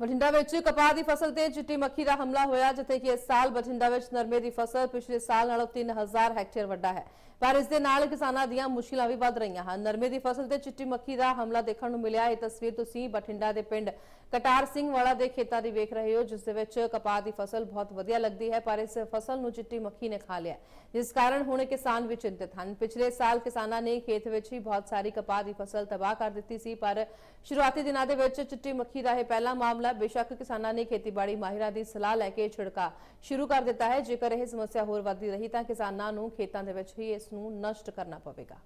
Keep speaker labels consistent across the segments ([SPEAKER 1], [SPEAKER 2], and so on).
[SPEAKER 1] ਬਠਿੰਡਾ ਵਿੱਚ ਕਪਾਹ ਦੀ ਫਸਲ ਤੇ ਚਿੱਟੀ ਮੱਖੀ ਦਾ ਹਮਲਾ ਹੋਇਆ, ਜਿੱਥੇ ਕਿ ਇਸ ਸਾਲ ਬਠਿੰਡਾ ਵਿੱਚ ਨਰਮੇ ਦੀ ਫਸਲ ਪਿਛਲੇ ਸਾਲ ਨਾਲੋਂ 3000 ਹੈਕਟੇਅਰ ਵੱਡਾ ਹੈ। ਪਰ ਇਸ ਦੇ ਨਾਲ ਕਿਸਾਨਾਂ ਦੀਆਂ ਮੁਸ਼ਕਿਲਾਂ ਵੀ ਵੱਧ ਰਹੀਆਂ ਹਨ। ਨਰਮੇ ਦੀ ਫਸਲ ਤੇ ਚਿੱਟੀ ਮੱਖੀ ਦਾ ਹਮਲਾ ਦੇਖਣ ਨੂੰ ਮਿਲਿਆ। ਇਹ ਤਸਵੀਰ ਤੁਸੀਂ ਬਠਿੰਡਾ ਦੇ ਪਿੰਡ ਕਟਾਰ ਸਿੰਘ ਵਾਲਾ ਦੇ ਖੇਤਾਂ ਦੀ ਵੇਖ ਰਹੇ ਹੋ, ਜਿਸ ਦੇ ਵਿੱਚ ਕਪਾਹ ਦੀ ਫਸਲ ਬਹੁਤ ਵਧੀਆ ਲੱਗਦੀ ਹੈ, ਪਰ ਇਸ ਫਸਲ ਨੂੰ ਚਿੱਟੀ ਮੱਖੀ ਨੇ ਖਾ ਲਿਆ। ਜਿਸ ਕਾਰਨ ਹੁਣ ਕਿਸਾਨ ਵੀ ਚਿੰਤਿਤ ਹਨ। ਪਿਛਲੇ ਸਾਲ ਕਿਸਾਨਾਂ ਨੇ ਖੇਤ ਵਿੱਚ ਹੀ ਬਹੁਤ ਸਾਰੀ ਕਪਾਹ ਦੀ ਫਸਲ ਤਬਾਹ ਕਰ ਦਿੱਤੀ ਸੀ, ਪਰ ਸ਼ੁਰੂਆਤੀ ਦਿਨਾਂ ਦੇ ਵਿੱਚ ਚਿੱਟੀ ਮੱਖੀ ਦਾ ਇਹ ਪਹਿਲਾ ਮਾਮਲਾ ਬੇਸ਼ੱਕ ਕਿਸਾਨਾਂ ਨੇ ਖੇਤੀਬਾੜੀ ਮਾਹਿਰਾਂ ਦੀ ਸਲਾਹ ਲੈ ਕੇ ਛਿੜਕਾ ਸ਼ੁਰੂ ਕਰ ਦਿੱਤਾ ਹੈ। ਜੇਕਰ ਇਹ ਸਮੱਸਿਆ ਹੋਰ ਵੱਧਦੀ ਰਹੀ ਤਾਂ ਕਿਸਾਨਾਂ ਨੂੰ ਖੇਤਾਂ ਦੇ ਵਿੱਚ ਹੀ ਇਸ ਨੂੰ ਨਸ਼ਟ ਕਰਨਾ ਪਵੇਗਾ।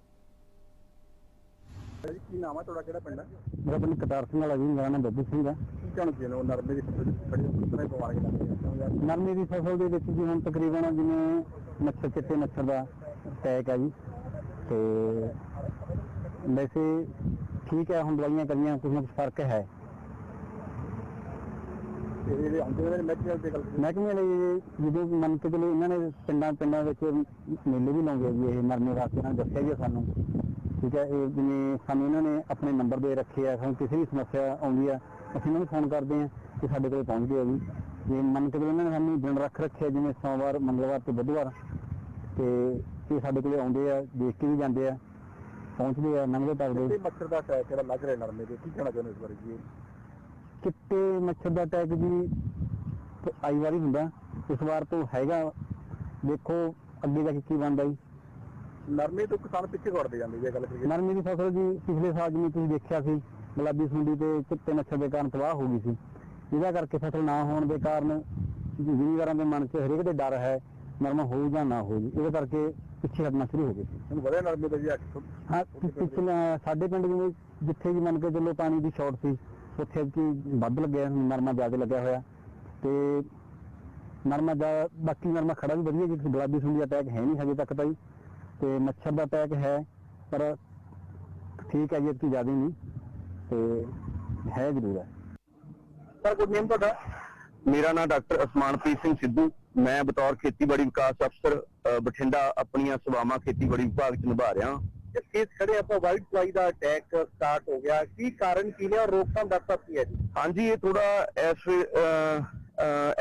[SPEAKER 2] ਜੀ ਕੀ ਨਾਮ ਹੈ ਤੁਹਾਡਾ? ਕਿਹੜਾ ਪਿੰਡ ਹੈ?
[SPEAKER 3] ਮੇਰਾ ਪਿੰਡ ਕਟਾਰ ਸਿੰਘ ਵਾਲਾ ਜੀ ਮੇਰਾ ਨਾਮ ਬੱਬੂ ਸਿੰਘ ਹੈ।
[SPEAKER 2] ਕੀ ਕਹਿਣਾ ਚਾਹੁੰਦੇ ਹੋ ਨਰਮੇ ਦੀ ਫਸਲ ਖੜੀ
[SPEAKER 3] ਨਰਮੇ ਦੀ ਫਸਲ ਦੇ ਵਿੱਚ ਜੀ ਹੁਣ ਤਕਰੀਬਨ ਜਿਵੇਂ ਮੱਛਰ ਚਿੱਟੇ ਮੱਛਰ ਦਾ ਅਟੈਕ ਹੈ ਜੀ। ਤੇ ਵੈਸੇ ਠੀਕ ਹੈ ਹੁਣ ਦਵਾਈਆਂ ਕਰੀਆਂ ਕੁਝ ਨਾ ਕੁਝ ਫ਼ਰਕ ਹੈ।
[SPEAKER 2] ਤੇ ਜਿਹੜੇ ਆਉਂਦੇ ਨੇ ਮੈਡੀਕਲ ਦੇ ਗੱਲ
[SPEAKER 3] ਮਹਿਕਮੇ ਲਈ ਜਦੋਂ ਮੰਨ ਕੇ ਚਲੋ ਇਹਨਾਂ ਨੇ ਪਿੰਡਾਂ ਪਿੰਡਾਂ ਵਿੱਚ ਮੇਲੇ ਵੀ ਲਾਉਂਦੇ ਜੀ, ਇਹ ਨਰਮੇ ਵਾਸਤੇ ਇਹਨਾਂ ਨੇ ਦੱਸਿਆ ਜੀ ਸਾਨੂੰ। ਠੀਕ ਹੈ ਇਹ ਜਿਵੇਂ ਸਾਨੂੰ ਇਹਨਾਂ ਨੇ ਆਪਣੇ ਨੰਬਰ ਦੇ ਰੱਖੇ ਆ, ਸਾਨੂੰ ਕਿਸੇ ਵੀ ਸਮੱਸਿਆ ਆਉਂਦੀ ਆ, ਅਸੀਂ ਇਹਨਾਂ ਨੂੰ ਫੋਨ ਕਰਦੇ ਆ ਕਿ ਸਾਡੇ ਕੋਲ ਪਹੁੰਚਦੇ ਆ ਜੀ। ਜੇ ਮੰਨ ਕੇ ਚਲੋ ਇਹਨਾਂ ਨੇ ਸਾਨੂੰ ਦਿਨ ਰੱਖ ਰੱਖਿਆ ਜਿਵੇਂ ਸੋਮਵਾਰ, ਮੰਗਲਵਾਰ ਤੇ ਬੁੱਧਵਾਰ। ਤੇ ਇਹ ਸਾਡੇ ਕੋਲੇ ਆਉਂਦੇ ਆ, ਦੇਖ ਕੇ ਵੀ ਜਾਂਦੇ ਆ, ਪਹੁੰਚਦੇ ਆ ਨੰਗੇ
[SPEAKER 2] ਤੇ
[SPEAKER 3] ਟੱਪਦੇ
[SPEAKER 2] ਮੱਛਰ ਦਾ ਅਟੈਕ ਜਿਹੜਾ ਲੱਗ ਰਿਹਾ ਨਰਮੇ ਦੇ, ਕੀ ਕਹਿਣਾ ਚਾਹੁੰਦੇ ਇਸ ਬਾਰੇ ਜੀ?
[SPEAKER 3] ਚਿੱਟੇ ਮੱਛਰ ਦਾ ਅਟੈਕ ਜੀ ਆਈ ਵਾਰੀ ਹੁੰਦਾ। ਇਸ ਵਾਰ ਤੋਂ ਹੈਗਾ। ਦੇਖੋ ਅੱਗੇ ਜਾ ਕੇ ਕੀ ਬਣਦਾ ਜੀ।
[SPEAKER 2] ਨਰਮੇ ਤੋਂ ਕਿਸਾਨ ਪਿੱਛੇ ਘੜਦੇ ਜਾਂਦੇ ਜੇ ਗੱਲ ਕਰੀਏ।
[SPEAKER 3] ਨਰਮੇ ਦੀ ਫਸਲ ਜੀ ਪਿਛਲੇ ਸਾਲ ਜਿਵੇਂ ਤੁਸੀਂ ਦੇਖਿਆ ਸੀ ਗੁਲਾਬੀ ਸੁੰਡੀ ਤੇ ਚਿੱਟੇ ਮੱਛਰ ਦੇ ਕਾਰਨ ਤਬਾਹ ਹੋ ਗਈ ਸੀ। ਜਿਹਦਾ ਕਰਕੇ ਫਸਲ ਨਾ ਹੋਣ ਦੇ ਕਾਰਨ ਜ਼ਿਮੀਂਦਾਰਾਂ ਦੇ ਮਨ 'ਚ ਹਰੇਕ ਦੇ ਡਰ ਹੈ ਨਰਮਾ ਹੋਊ ਜਾਂ ਨਾ ਹੋਊ ਜੀ। ਇਹਦੇ ਕਰਕੇ ਪਿੱਛੇ ਹਟਣਾ ਸ਼ੁਰੂ ਹੋ ਗਏ। ਸੀ
[SPEAKER 2] ਵਧਿਆ ਨਰਮੇ ਦਾ ਜੀ 800
[SPEAKER 3] ਹਾਂ ਪਿਛਲੇ ਸਾਡੇ ਪਿੰਡ ਜਿਵੇਂ ਜਿੱਥੇ ਵੀ ਮੰਨ ਕੇ ਚੱਲੋ ਪਾਣੀ ਦੀ ਸ਼ਾਰਟ ਸੀ ਉੱਥੇ ਕੀ ਵੱਧ ਲੱਗਿਆ ਨਰਮਾ ਜ਼ਿਆਦਾ ਲੱਗਿਆ ਹੋਇਆ। ਤੇ ਨਰਮਾ ਜਾ ਬਾਕੀ ਨਰਮਾ ਖੜਾ ਵੀ ਵਧੀਆ ਜੀ ਗੁਲਾਬੀ ਸੁੰਡੀ ਅਟੈਕ ਹੈ ਨਹੀਂ ਹਜੇ ਤੱਕ ਤਾਂ ਜੀ। ਤੇ ਮੱਛਰ ਦਾ ਅਟੈਕ ਹੈ ਪਰ ਠੀਕ ਹੈ ਜੀ ਇਤਨੀ ਜ਼ਿਆਦਾ ਨਹੀਂ। ਤੇ ਹੈ ਜ਼ਰੂਰ ਹੈ।
[SPEAKER 2] ਸਰ ਗੁੱਡ ਨੇਮ ਤੁਹਾਡਾ?
[SPEAKER 4] ਮੇਰਾ ਨਾਮ ਡਾਕਟਰ ਅਸਮਾਨਪ੍ਰੀਤ ਸਿੰਘ ਸਿੱਧੂ। ਮੈਂ ਬਤੌਰ ਖੇਤੀਬਾੜੀ ਵਿਕਾਸ ਅਫਸਰ ਬਠਿੰਡਾ ਆਪਣੀਆਂ ਸੇਵਾਵਾਂ ਖੇਤੀਬਾੜੀ ਵਿਭਾਗ 'ਚ ਨਿਭਾ ਰਿਹਾ।
[SPEAKER 2] ਇਸ ਕੇਸ ਖੜੇ ਆਪਾਂ ਵਾਈਟ ਫਲਾਈ ਦਾ ਅਟੈਕ ਸਟਾਰਟ ਹੋ ਗਿਆ। ਕੀ ਕਾਰਨ ਕੀ ਨੇ ਔਰ ਰੋਕਥਾਮ ਦੱਸ ਕੀ ਹੈ ਜੀ?
[SPEAKER 4] ਹਾਂਜੀ ਇਹ ਥੋੜਾ ਇਸ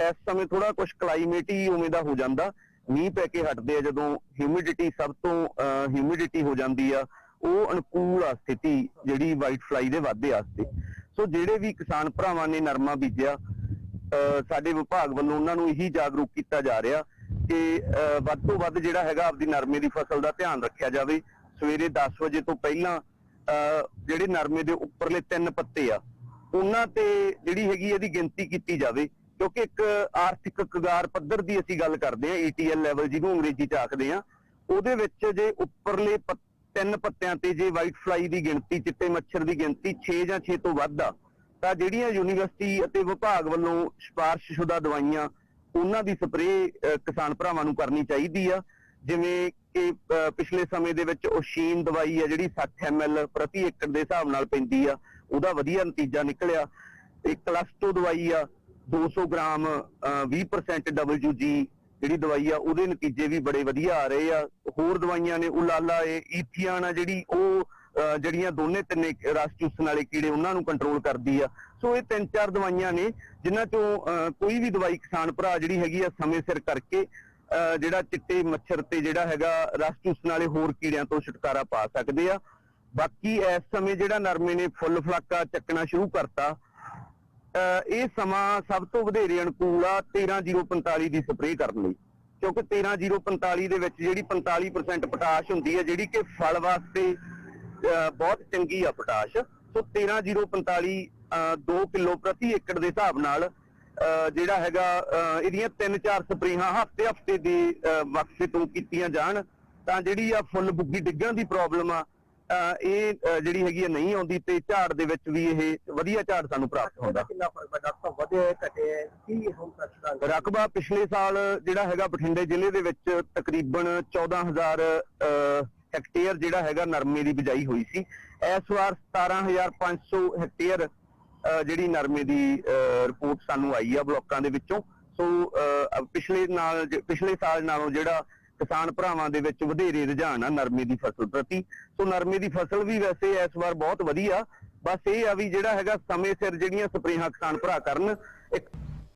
[SPEAKER 4] ਇਸ ਸਮੇਂ ਥੋੜਾ ਕੁਝ ਕਲਾਈਮੇਟ ਹੀ ਉਵੇਂ ਦਾ ਹੋ ਜਾਂਦਾ। ਮੀਂਹ ਪੈ ਕੇ ਹਟਦੇ ਆ ਜਦੋਂ ਹਿਊਮਿਡਿਟੀ ਸਭ ਤੋਂ ਹਿਊਮਿਡਿਟੀ ਹੋ ਜਾਂਦੀ ਆ ਉਹ ਅਨੁਕੂਲ ਆ ਸਥਿਤੀ ਜਿਹੜੀ ਵਾਈਟ ਫਲਾਈ ਦੇ ਵਾਧੇ ਵਾਸਤੇ। ਸੋ ਜਿਹੜੇ ਵੀ ਕਿਸਾਨ ਭਰਾਵਾਂ ਨੇ ਨਰਮਾ ਬੀਜਿਆ ਅ, ਸਾਡੇ ਵਿਭਾਗ ਵੱਲੋਂ ਉਹਨਾਂ ਨੂੰ ਇਹੀ ਜਾਗਰੂਕ ਕੀਤਾ ਜਾ ਰਿਹਾ ਕਿ ਅ, ਵੱਧ ਤੋਂ ਵੱਧ ਜਿਹੜਾ ਹੈਗਾ ਆਪਦੀ ਨਰਮੇ ਦੀ ਫਸਲ ਦਾ ਧਿਆਨ ਰੱਖਿਆ ਜਾਵੇ। ਸਵੇਰੇ 10 ਵਜੇ ਤੋਂ ਪਹਿਲਾਂ ਜਿਹੜੇ ਨਰਮੇ ਦੇ ਉੱਪਰਲੇ ਤਿੰਨ ਪੱਤੇ ਆ, ਉਹਨਾਂ ਤੇ ਜਿਹੜੀ ਹੈਗੀ ਇਹਦੀ ਗਿਣਤੀ ਕੀਤੀ ਜਾਵੇ, ਕਿਉਂਕਿ ਇੱਕ ਆਰਥਿਕ ਕਗਾਰ ਪੱਧਰ ਦੀ ਅਸੀਂ ਗੱਲ ਕਰਦੇ ਹਾਂ ETL ਲੈਵਲ ਜਿਹਨੂੰ ਅੰਗਰੇਜ਼ੀ ਚ ਆਖਦੇ ਆ ਉਹਦੇ ਵਿੱਚ ਜੇ ਉੱਪਰਲੇ ਪ- ਤਿੰਨ ਪੱਤਿਆਂ ਤੇ ਜੇ ਵਾਈਟ ਫਲਾਈ ਦੀ ਗਿਣਤੀ, ਚਿੱਟੇ ਮੱਛਰ ਦੀ ਗਿਣਤੀ 6 ਜਾਂ 6 ਤੋਂ ਵੱਧ ਆ, ਤਾਂ ਜਿਹੜੀਆਂ ਯੂਨੀਵਰਸਿਟੀ ਅਤੇ ਵਿਭਾਗ ਵੱਲੋਂ ਸਿਫਾਰਸ਼ਸ਼ੁਦਾ ਦਵਾਈਆਂ, ਉਹਨਾਂ ਦੀ ਸਪਰੇਅ ਕਿਸਾਨ ਭਰਾਵਾਂ ਨੂੰ ਕਰਨੀ ਚਾਹੀਦੀ ਆ ਜਿਵੇਂ ਕਿ ਪਿਛਲੇ ਸਮੇਂ ਦੇ ਵਿੱਚ ਓਸ਼ੀਨ ਦਵਾਈ ਆ ਜਿਹੜੀ 60 ml ਪ੍ਰਤੀ ਏਕੜ ਦੇ ਹਿਸਾਬ ਨਾਲ ਪੈਂਦੀ ਆ ਉਹਦਾ ਵਧੀਆ ਨਤੀਜਾ ਨਿਕਲਿਆ। ਤੇ ਕਲਸਟੋ ਦਵਾਈ ਆ 200 ਗ੍ਰਾਮ 20% WG ਜਿਹੜੀ ਦਵਾਈ ਆ ਉਹਦੇ ਨਤੀਜੇ ਵੀ ਬੜੇ ਵਧੀਆ ਆ ਰਹੇ ਆ। ਹੋਰ ਦਵਾਈਆਂ ਨੇ ਉਲਾਲਾ ਇਹ ਈਥੀਆਨ ਆ ਜਿਹੜੀ ਉਹ ਜਿਹੜੀਆਂ ਦੋਨੇ ਤਿੰਨੇ ਰਸ ਚੂਸਣ ਵਾਲੇ ਕੀੜੇ ਉਹਨਾਂ ਨੂੰ ਕੰਟਰੋਲ ਕਰਦੀ ਆ। ਸੋ ਇਹ ਤਿੰਨ ਚਾਰ ਦਵਾਈਆਂ ਨੇ ਜਿਨ੍ਹਾਂ ਚੋਂ ਅ, ਕੋਈ ਵੀ ਦਵਾਈ ਕਿਸਾਨ ਭਰਾ ਜਿਹੜੀ ਹੈਗੀ ਆ ਸਮੇਂ ਸਿਰ ਕਰਕੇ ਜਿਹੜਾ ਚਿੱਟੇ ਮੱਛਰ ਤੇ ਜਿਹੜਾ ਹੈਗਾ ਰਸ ਚੂਸਣ ਵਾਲੇ ਹੋਰ ਕੀੜਿਆਂ ਤੋਂ ਛੁਟਕਾਰਾ ਪਾ ਸਕਦੇ ਆ। ਬਾਕੀ ਇਸ ਸਮੇਂ ਜਿਹੜਾ ਨਰਮੇ ਨੇ ਫੁੱਲ ਫਲਾਕਾ ਚੱਕਣਾ ਸ਼ੁਰੂ ਕਰਤਾ, ਅਹ ਇਹ ਸਮਾਂ ਸਭ ਤੋਂ ਵਧੇਰੇ ਅਨੁਕੂਲ ਆ 13045 ਦੀ ਸਪਰੇਅ ਕਰਨ ਲਈ। ਕਿਉਂਕਿ 13045 ਦੇ ਵਿੱਚ ਜਿਹੜੀ 45% ਪੋਟਾਸ਼ ਹੁੰਦੀ ਹੈ ਜਿਹੜੀ ਕਿ ਫਲ ਵਾਸਤੇ, ਅਹ ਬਹੁਤ ਚੰਗੀ ਆ ਪੋਟਾਸ਼। ਸੋ 13045 2 ਕਿਲੋ ਪ੍ਰਤੀ ਏਕੜ ਦੇ ਹਿਸਾਬ ਨਾਲ ਜਿਹੜਾ ਹੈਗਾ ਇਹਦੀਆਂ 3-4 ਸਪਰੇਹਾਂ ਹਫ਼ਤੇ ਹਫ਼ਤੇ ਦੇ ਵਕਫੇ ਤੋਂ ਕੀਤੀਆਂ ਜਾਣ ਤਾਂ ਜਿਹੜੀ ਆ ਫੁੱਲ ਬੁੱਗੀ ਡਿੱਗਣ ਦੀ ਪ੍ਰੋਬਲਮ ਆ ਇਹ ਜਿਹੜੀ ਹੈਗੀ ਨਹੀਂ ਆਉਂਦੀ ਤੇ ਝਾੜ ਦੇ ਵਿੱਚ ਵੀ ਇਹ ਵਧੀਆ ਝਾੜ ਸਾਨੂੰ ਪ੍ਰਾਪਤ ਹੁੰਦਾ।
[SPEAKER 2] ਕਿੰਨਾ ਫ਼ਰਕ ਹੈ ਡਾਕਟਰ? ਕੀ ਹੁਣ
[SPEAKER 4] ਰਕਬਾ ਪਿਛਲੇ ਸਾਲ ਜਿਹੜਾ ਹੈਗਾ ਬਠਿੰਡੇ ਜ਼ਿਲ੍ਹੇ ਦੇ ਵਿੱਚ ਤਕਰੀਬਨ 14000 ਅਹ, ਹੈਕਟੇਅਰ ਜਿਹੜਾ ਹੈਗਾ ਨਰਮੇ ਦੀ ਬਿਜਾਈ ਹੋਈ ਸੀ। ਇਸ ਵਾਰ 17500 ਹੈਕਟੇਅਰ ਜਿਹੜੀ ਨਰਮੇ ਦੀ ਰਿਪੋਰਟ ਸਾਨੂੰ ਆਈ ਆ ਬਲੋਕਾਂ ਦੇ ਵਿੱਚੋਂ। ਸੋ ਪਿਛਲੇ ਨਾਲ ਪਿਛਲੇ ਸਾਲ ਨਾਲੋਂ ਜਿਹੜਾ ਕਿਸਾਨ ਭਰਾਵਾਂ ਦੇ ਵਿੱਚ ਵਧੇਰੇ ਰੁਝਾਨ ਆ ਨਰਮੇ ਦੀ ਫਸਲ ਪ੍ਰਤੀ। ਸੋ, ਨਰਮੇ ਦੀ ਫਸਲ ਵੀ ਵੈਸੇ ਇਸ ਵਾਰ ਬਹੁਤ ਵਧੀਆ। ਬਸ ਇਹ ਆ ਵੀ ਜਿਹੜਾ ਹੈਗਾ ਸਮੇਂ ਸਿਰ ਜਿਹੜੀਆਂ ਸਪਰੇਹਾਂ ਕਿਸਾਨ ਭਰਾ ਕਰਨ, ਇੱਕ